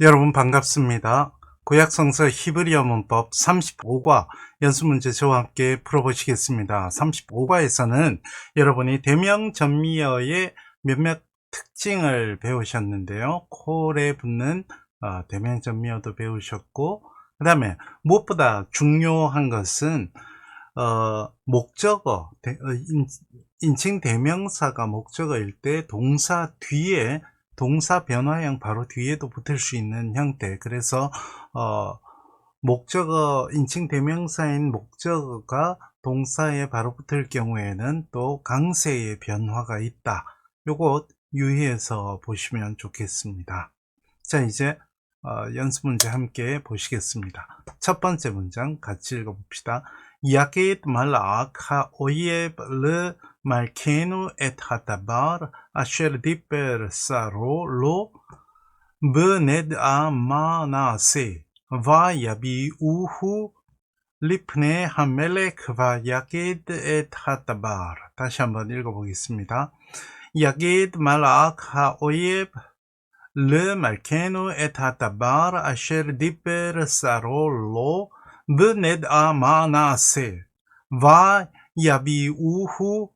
여러분 반갑습니다. 구약성서 히브리어 문법 35과 연습문제 저와 함께 풀어보시겠습니다. 35과에서는 여러분이 대명 전미어의 몇몇 특징을 배우셨는데요. 콜에 붙는 어, 대명 전미어도 배우셨고 그 다음에 무엇보다 중요한 것은 어, 목적어, 대- 어, 인, 인칭 대명사가 목적어일 때 동사 뒤에 동사 변화형 바로 뒤에도 붙을 수 있는 형태. 그래서 어, 목적어 인칭 대명사인 목적어가 동사에 바로 붙을 경우에는 또 강세의 변화가 있다. 요거 유의해서 보시면 좋겠습니다. 자, 이제 어, 연습 문제 함께 보시겠습니다. 첫 번째 문장 같이 읽어봅시다. 야게트 말라 카 오예브 르 말케누 엣 하다바르 아쉐르 디페르 사로 로 בנד מה נעשה ויביאוהו לפני המלך ויגד את הדבר. 다시 한번 읽어보겠습니다. יגד מלאך האויב למלכנו את הדבר אשר דיבר שרו לו ונדע מה נעשה ויביאוהו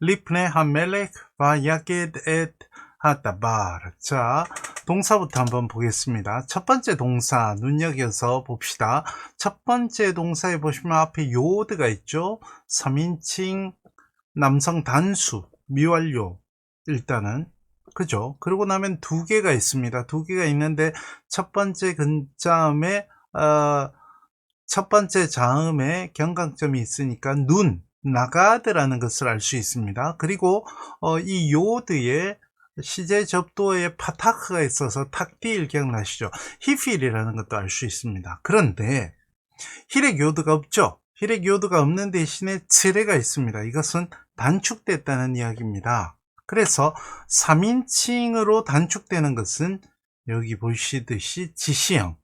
리플네 하멜렉 바야겟 엣 하다바르. 자 동사부터 한번 보겠습니다. 첫 번째 동사 눈여겨서 봅시다. 첫 번째 동사에 보시면 앞에 요드가 있죠? 3인칭 남성 단수 미완료 일단은. 그죠? 그러고 나면 두 개가 있습니다. 두 개가 있는데 첫 번째 근자음에 어, 첫 번째 자음에 경각점이 있으니까 눈. 나가드라는 것을 알 수 있습니다. 그리고 어, 이 요드에 시제 접도에 파타크가 있어서 탁디일 기억나시죠? 히필이라는 것도 알 수 있습니다. 그런데 힐의 요드가 없죠? 힐의 요드가 없는 대신에 츠레가 있습니다. 이것은 단축됐다는 이야기입니다. 그래서 3인칭으로 단축되는 것은 여기 보시듯이 지시형,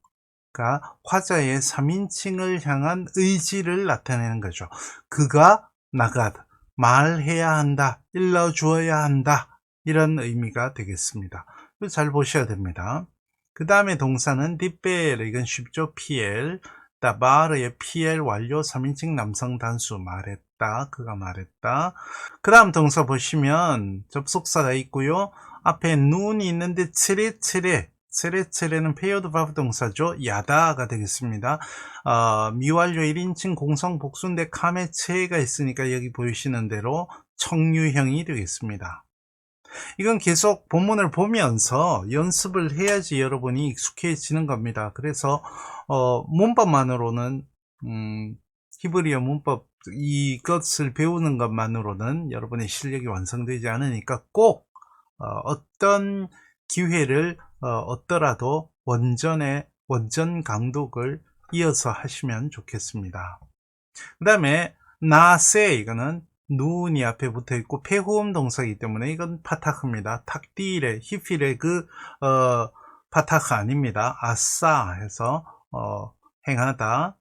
그러니까 화자의 3인칭을 향한 의지를 나타내는 거죠. 그가 나가다, 말해야 한다, 일러주어야 한다, 이런 의미가 되겠습니다. 잘 보셔야 됩니다. 그 다음에 동사는 디벨 이건 쉽죠. PL 다바르의 PL 완료 3인칭 남성 단수 말했다. 그가 말했다. 그 다음 동사 보시면 접속사가 있고요. 앞에 눈이 있는데 츠레츠레 츠레츠레는 페어드 바브 동사죠. 야다가 되겠습니다. 어, 미완료 1인칭 공성 복수인데 카메 체가 있으니까 여기 보이시는 대로 청유형이 되겠습니다. 이건 계속 본문을 보면서 연습을 해야지 여러분이 익숙해지는 겁니다. 그래서 어, 문법만으로는 음, 히브리어 문법 이것을 배우는 것만으로는 여러분의 실력이 완성되지 않으니까 꼭 어, 떤 기회를 어, 얻더라도 원전의 원전 강독을 이어서 하시면 좋겠습니다. 그 다음에 나세 이거는 눈이 앞에 붙어 있고 폐호음 동사이기 때문에 이건 파타크입니다. 탁디레 히필의 그 어, 파타크 아닙니다. 아싸 해서 어, 행하다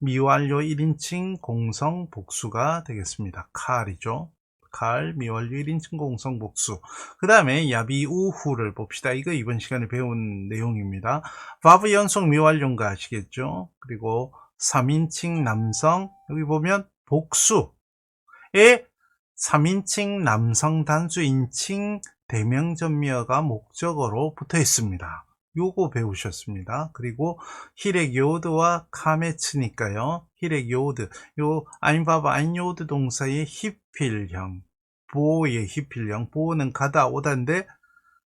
미완료 1인칭 공성 복수가 되겠습니다. 칼이죠. 칼 미완료 1인칭 공성 복수. 그 다음에 야비 우후를 봅시다. 이거 이번 시간에 배운 내용입니다. 바브 연속 미완료인가 아시겠죠? 그리고 3인칭 남성 여기 보면 복수 에 3인칭 남성 단수 인칭 대명전미어가 목적어로 붙어 있습니다. 요거 배우셨습니다. 그리고 히렉 요드와 카메츠니까요. 히렉 요드, 요 아인바바 아인 요드 동사의 히필형, 보의 히필형, 보는 가다 오다인데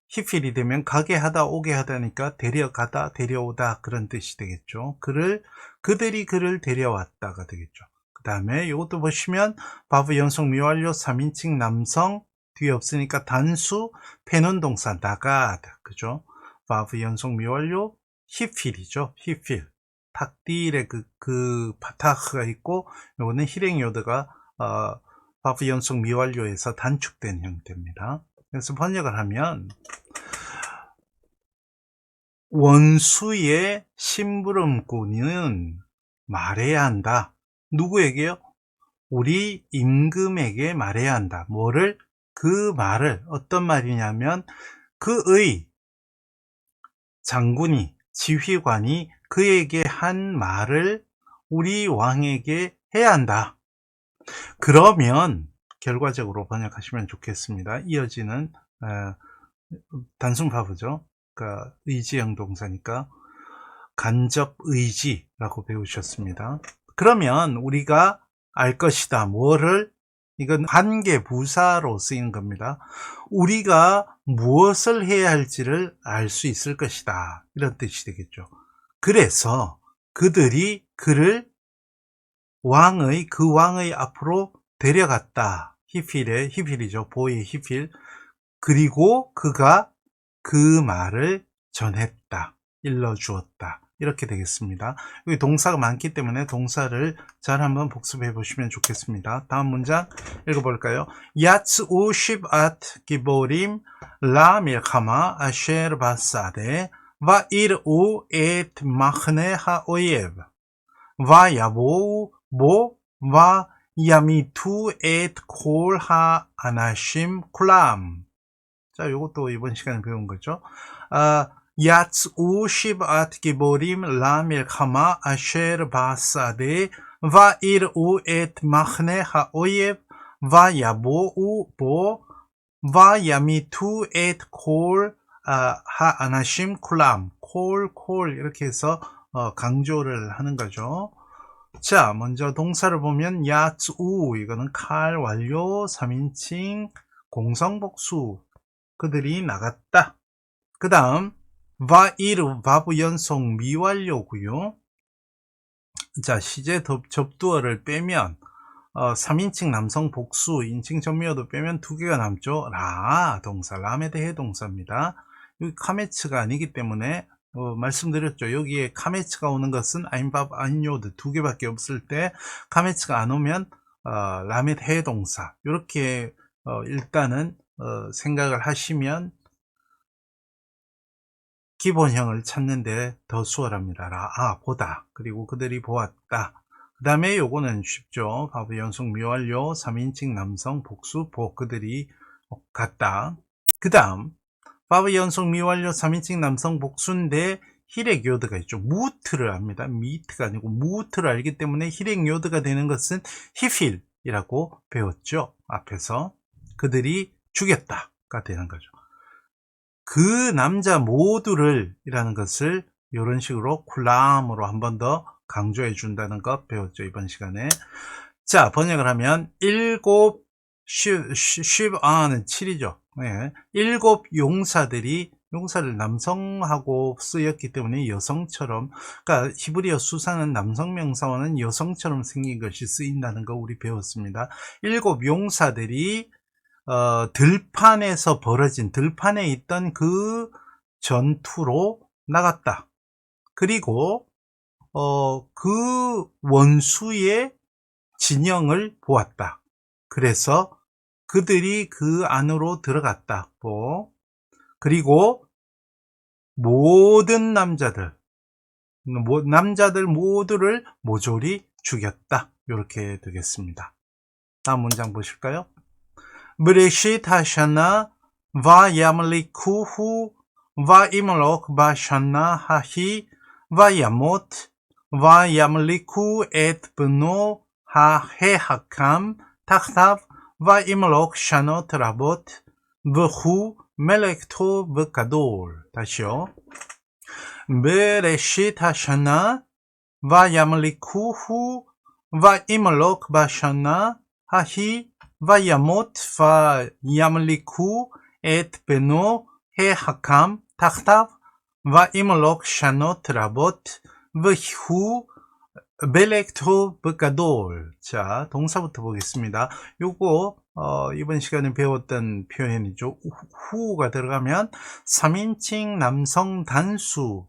히필이 되면 가게 하다 오게 하다니까 데려가다 데려오다 그런 뜻이 되겠죠. 그를 그들이 그를 데려왔다가 되겠죠. 그 다음에 이것도 보시면 바브 연속 미완료 3인칭 남성 뒤에 없으니까 단수 패는 동사 나가다 그죠? 바브 연속 미완료 히필이죠. 히필 탁딜의 그, 그 파타크가 있고 요거는 히랭요드가 어, 바브 연속 미완료에서 단축된 형태입니다. 그래서 번역을 하면 원수의 심부름꾼은 말해야 한다. 누구에게요? 우리 임금에게 말해야 한다. 뭐를? 그 말을 어떤 말이냐면 그의 장군이, 지휘관이 그에게 한 말을 우리 왕에게 해야 한다. 그러면 결과적으로 번역하시면 좋겠습니다. 이어지는 어, 단순 파브죠. 그러니까 의지형 동사니까 간접 의지라고 배우셨습니다. 그러면 우리가 알 것이다. 뭐를? 이건 관계 부사로 쓰이는 겁니다. 우리가 무엇을 해야 할지를 알 수 있을 것이다. 이런 뜻이 되겠죠. 그래서 그들이 그를 왕의 그 왕의 앞으로 데려갔다. 히필의 히필이죠. 보의 히필. 그리고 그가 그 말을 전했다. 일러 주었다. 이렇게 되겠습니다. 여기 동사가 많기 때문에 동사를 잘 한번 복습해 보시면 좋겠습니다. 다음 문장 읽어볼까요? 야츠 우십 아트 기보림 라 밀카마 아셰르 바사데 와 일우 에트 마흐네 하오예브 와 야보우 va yamitu et kol 자, 요것도 이번 시간에 배운 거죠. 아, 야츠우 십앗 기보림 아, 뭐, 라밀 카마 아셰르 바사데 와 일우 엣 마흐네 하 오옙 예, 와 야보우 보와 야미투 엣콜 아, 하 아나심 쿨람 콜 콜 이렇게 해서 어, 강조를 하는 거죠. 자, 먼저 동사를 보면 야츠우 이거는 칼 완료 3인칭 공성복수 그들이 나갔다. 그 다음 바이르 바브 연속 미완료고요. 자 시제 접, 접두어를 빼면 어, 3인칭 남성 복수 인칭 전미어도 빼면 두 개가 남죠. 라 동사 람에 대해 동사입니다. 여기 카메츠가 아니기 때문에 어, 말씀드렸죠. 여기에 카메츠가 오는 것은 아인밥 아인요드 두 개밖에 없을 때 카메츠가 안 오면 어, 람의 해동사 이렇게 어, 일단은 어, 생각을 하시면 기본형을 찾는데 더 수월합니다. 라, 아, 보다. 그리고 그들이 보았다. 그 다음에 요거는 쉽죠. 바브 연속 미완료, 3인칭 남성, 복수, 보. 그들이 갔다. 그 다음, 바브 연속 미완료, 3인칭 남성, 복수인데, 힐액 요드가 있죠. 무트를 압니다. 미트가 아니고 무트를 알기 때문에 힐액 요드가 되는 것은 히필이라고 배웠죠. 앞에서. 그들이 죽였다가 되는 거죠. 그 남자 모두를 이라는 것을 이런 식으로 쿨람으로 한 번 더 강조해 준다는 것 배웠죠 이번 시간에 자 번역을 하면 일곱 쉽아는 7이죠 네. 일곱 용사들이 용사를 남성하고 쓰였기 때문에 여성처럼 그러니까 히브리어 수사는 남성 명사와는 여성처럼 생긴 것이 쓰인다는 거 우리 배웠습니다 일곱 용사들이 어, 들판에서 벌어진 들판에 있던 그 전투로 나갔다. 그리고 어, 그 원수의 진영을 보았다. 그래서 그들이 그 안으로 들어갔다고. 그리고 모든 남자들 남자들 모두를 모조리 죽였다. 이렇게 되겠습니다. 다음 문장 보실까요? 브레시타샤나 와얌리쿠후 와임록 바샤나 하히 와야모트 와얌리쿠 에트브노 하헤하캄 탁탑 וימלוך שנות רבות והוא מלך טוב וגדול. 다시요. בראשית השנה וימלכוהו וימלוך בשנה ההיא וימות וימלכו את בנו החכם תחתיו וימלוך שנות רבות והוא 벨렉 토 버가돌 자 동사부터 보겠습니다 요거 어, 이번 시간에 배웠던 표현이죠 후가 들어가면 3인칭 남성 단수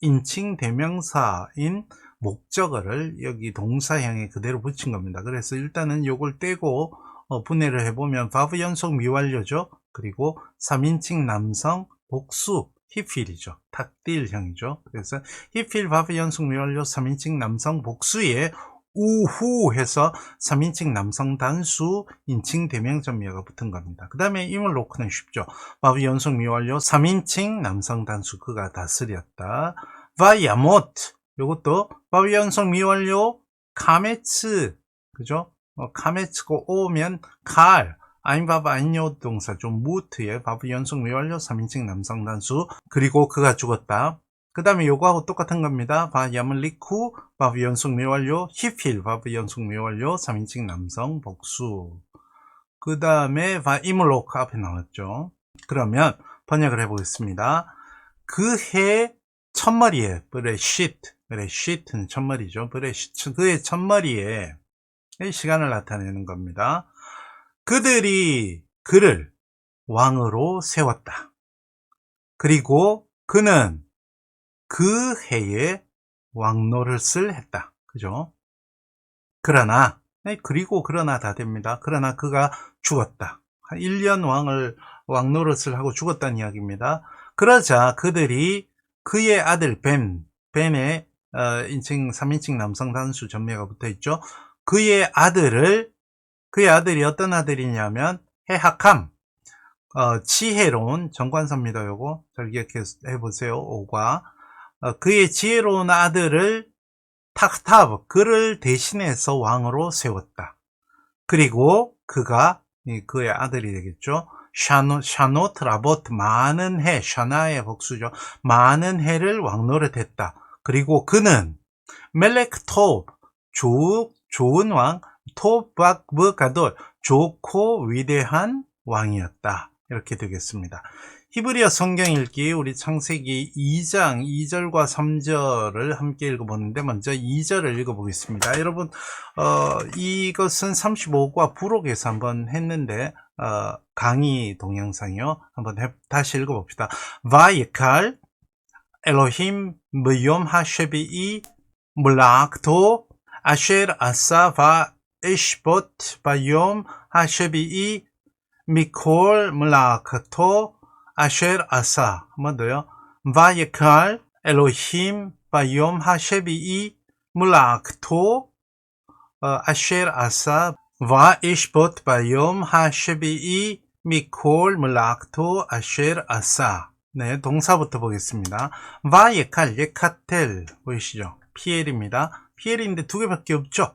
인칭 대명사인 목적어를 여기 동사형에 그대로 붙인 겁니다. 그래서 일단은 요걸 떼고 어, 분해를 해보면 바브 연속 미완료죠. 그리고 3인칭 남성 복수 히필이죠. 탁딜형이죠. 그래서 히필 바브 연속 미완료 3인칭 남성 복수에 우후 해서 3인칭 남성 단수 인칭 대명 전미어가 붙은 겁니다. 그 다음에 임을 놓고는 쉽죠. 바브 연속 미완료 3인칭 남성 단수 그가 다스렸다. 바야모트 요것도 바브 연속 미완료 카메츠 그죠? 어, 카메츠고 오면 칼 아인 바브 아인요 동사. 좀 무트의 바브 연속 미완료 3인칭 남성 단수. 그리고 그가 죽었다. 그 다음에 요거하고 똑같은 겁니다. 바 야물리쿠. 바브 연속 미완료. 히필. 바브 연속 미완료. 3인칭 남성 복수. 그 다음에 바 이물로크 앞에 나왔죠. 그러면 번역을 해보겠습니다. 그 해 첫머리에 브레시트 브레시트는 첫머리죠. 브레시트 그의 첫머리에 이 시간을 나타내는 겁니다. 그들이 그를 왕으로 세웠다. 그리고 그는 그 해에 왕노릇을 했다. 그죠? 그러나, 네, 그리고 그러나 다 됩니다. 그러나 그가 죽었다. 한 1년 왕을, 왕노릇을 하고 죽었다는 이야기입니다. 그러자 그들이 그의 아들 벤, 벤의 어, 인칭, 3인칭 남성 단수 전매가 붙어 있죠. 그의 아들을, 그의 아들이 어떤 아들이냐면, 해학함, 어, 지혜로운 정관사입니다. 요거 잘 기억해 보세요. 오과 어, 그의 지혜로운 아들을 탁탑 그를 대신해서 왕으로 세웠다. 그리고 그가 이 그의 아들이 되겠죠. 샤노 샤노트 라보트 많은 해 샤나의 복수죠. 많은 해를 왕노릇했다. 그리고 그는 멜렉 톱 조, 좋은 왕 톱박브 가돌 좋고 위대한 왕이었다. 이렇게 되겠습니다. 히브리어 성경 읽기 우리 창세기 2장 2절과 3절을 함께 읽어보는데 먼저 2절을 읽어보겠습니다. 여러분 어, 이것은 35과 부록에서 한번 했는데 어, 강의 동영상이요. 한번 해, 다시 읽어봅시다. 바이칼 엘로힘 무욤 하쉐비이 물락토 아쉘 아사 바 에시봇 바욤 하쉐비이 미콜 물락토 아쉘 아사 한 번 더요. 바이칼 엘로힘 바욤 하쉐비이 물락토 아쉘 아사 ואשבות ביום השביעי מכל מלאכתו אשר עשה. 네, 동사부터 보겠습니다. 와예칼, 예카텔 보이시죠? 피엘입니다. 피엘인데 두 개밖에 없죠?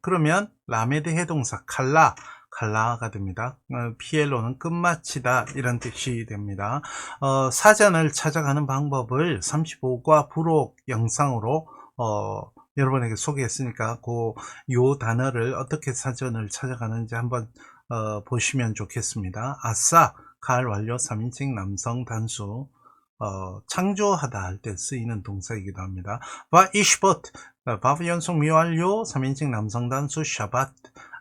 그러면 라메드 해동사 칼라, 칼라가 됩니다. 어, 피엘로는 끝마치다 이런 뜻이 됩니다. 어, 사전을 찾아가는 방법을 35과 부록 영상으로 어, 여러분에게 소개했으니까 그요 단어를 어떻게 사전을 찾아가는지 한번 어, 보시면 좋겠습니다. 아싸 칼 완료 3인칭 남성 단수 어, 창조하다 할 때 쓰이는 동사이기도 합니다. 바 이시봇 바브 연속 미완료 3인칭 남성 단수 샤밧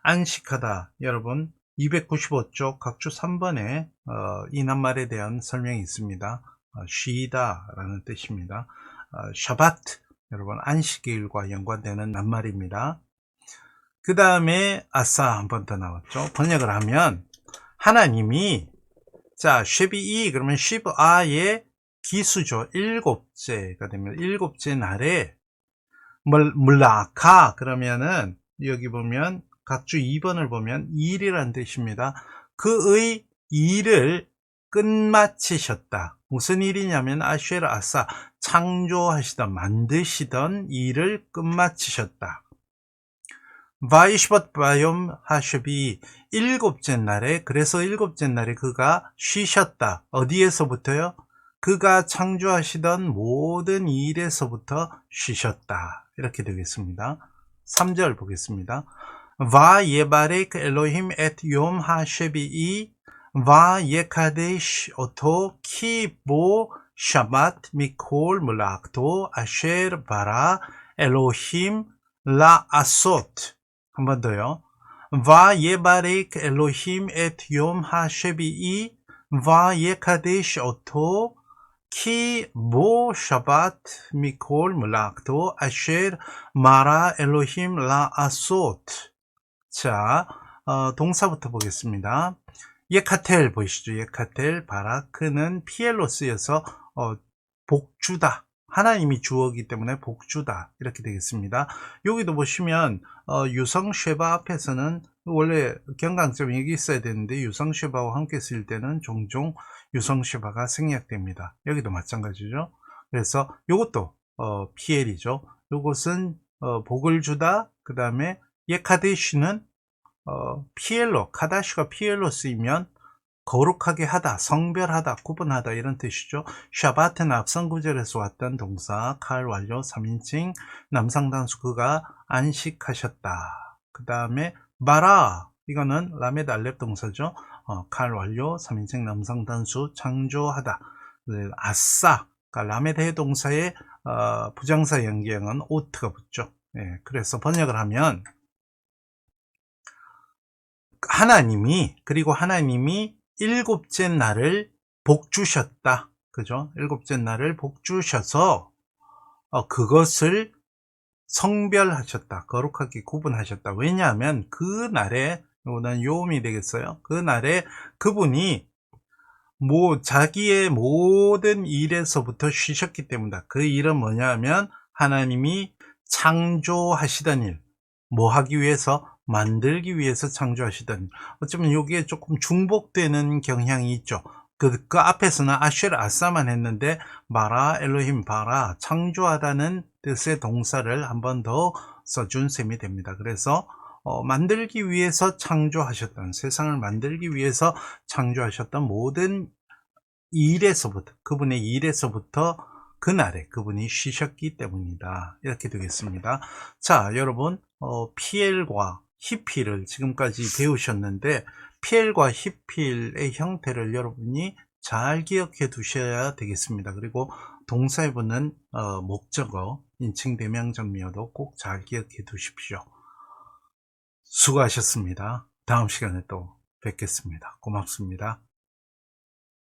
안식하다 여러분 295쪽 각주 3번에 어, 이 낱말에 대한 설명이 있습니다. 어, 쉬다 라는 뜻입니다. 어, 샤밧 여러분 안식일과 연관되는 낱말입니다. 그 다음에 아싸 한 번 더 나왔죠. 번역을 하면 하나님이 자 쉐비이 그러면 시브아의 기수죠. 일곱째가 되면 일곱째 날에 물라카 그러면은 여기 보면 각주 2번을 보면 일이라는 뜻입니다. 그의 일을 끝마치셨다. 무슨 일이냐면 아쉐르 아싸 창조하시던 만드시던 일을 끝마치셨다. 바이시벗 바욤 하셔비 일곱째 날에 그래서 일곱째 날에 그가 쉬셨다. 어디에서부터요? 그가 창조하시던 모든 일에서부터 쉬셨다. 이렇게 되겠습니다. 3절 보겠습니다. 와 예바렉 엘로힘 앳욤 하쉐비이 와 예카데시 오토 키보 샤밧 미콜 물락도 아셰르 바라 엘로힘 라아소트 한 번 더요. 와 예바렉 엘로힘 앳욤 하쉐비이 와 예카데시 오토 키보 샤밧 미콜 물락도 아셰르 마라 엘로힘 라아소트 자 어, 동사부터 보겠습니다. 예카텔 보이시죠? 예카텔 바라크는 피엘로 쓰여서 어, 복주다 하나님이 주어기 때문에 복주다 이렇게 되겠습니다. 여기도 보시면 어, 유성 쉐바 앞에서는 원래 경강점이 여기 있어야 되는데 유성 쉐바와 함께 쓸 때는 종종 유성 쉐바가 생략됩니다. 여기도 마찬가지죠. 그래서 이것도 어, PL이죠. 요것은 어, 복을 주다. 그 다음에 예카데시는 어, PL로 카다시가 PL로 쓰이면 거룩하게 하다, 성별하다, 구분하다 이런 뜻이죠. 샤바트는 앞선 구절에서 왔던 동사 칼 완료 3인칭 남상단수 그가 안식하셨다. 그 다음에 마라 이거는 라메드 알렙 동사죠. 어, 칼 완료 3인칭 남상단수 창조하다. 네, 아싸 그러니까 라메드 동사의 어, 부정사 연기형은 오트가 붙죠. 예, 그래서 번역을 하면 하나님이 그리고 하나님이 일곱째 날을 복 주셨다. 그죠? 일곱째 날을 복 주셔서 어, 그것을 성별하셨다. 거룩하게 구분하셨다. 왜냐하면 그 날에 이거는 요음이 되겠어요. 그 날에 그분이 뭐 자기의 모든 일에서부터 쉬셨기 때문이다. 그 일은 뭐냐면 하나님이 창조하시던 일, 뭐 하기 위해서 만들기 위해서 창조하시던 일. 어쩌면 여기에 조금 중복되는 경향이 있죠. 그, 그 앞에서는 아쉘 아싸만 했는데 마라 엘로힘 바라 창조하다는 뜻의 동사를 한 번 더 써준 셈이 됩니다. 그래서 어, 만들기 위해서 창조하셨던 세상을 만들기 위해서 창조하셨던 모든 일에서부터 그분의 일에서부터 그날에 그분이 쉬셨기 때문이다. 이렇게 되겠습니다. 자 여러분 어, PL과 히필을 지금까지 배우셨는데 PL과 히필의 형태를 여러분이 잘 기억해 두셔야 되겠습니다. 그리고 동사에 붙는 어, 목적어 인칭 대명 정미어도 꼭 잘 기억해 두십시오 수고하셨습니다. 다음 시간에 또 뵙겠습니다. 고맙습니다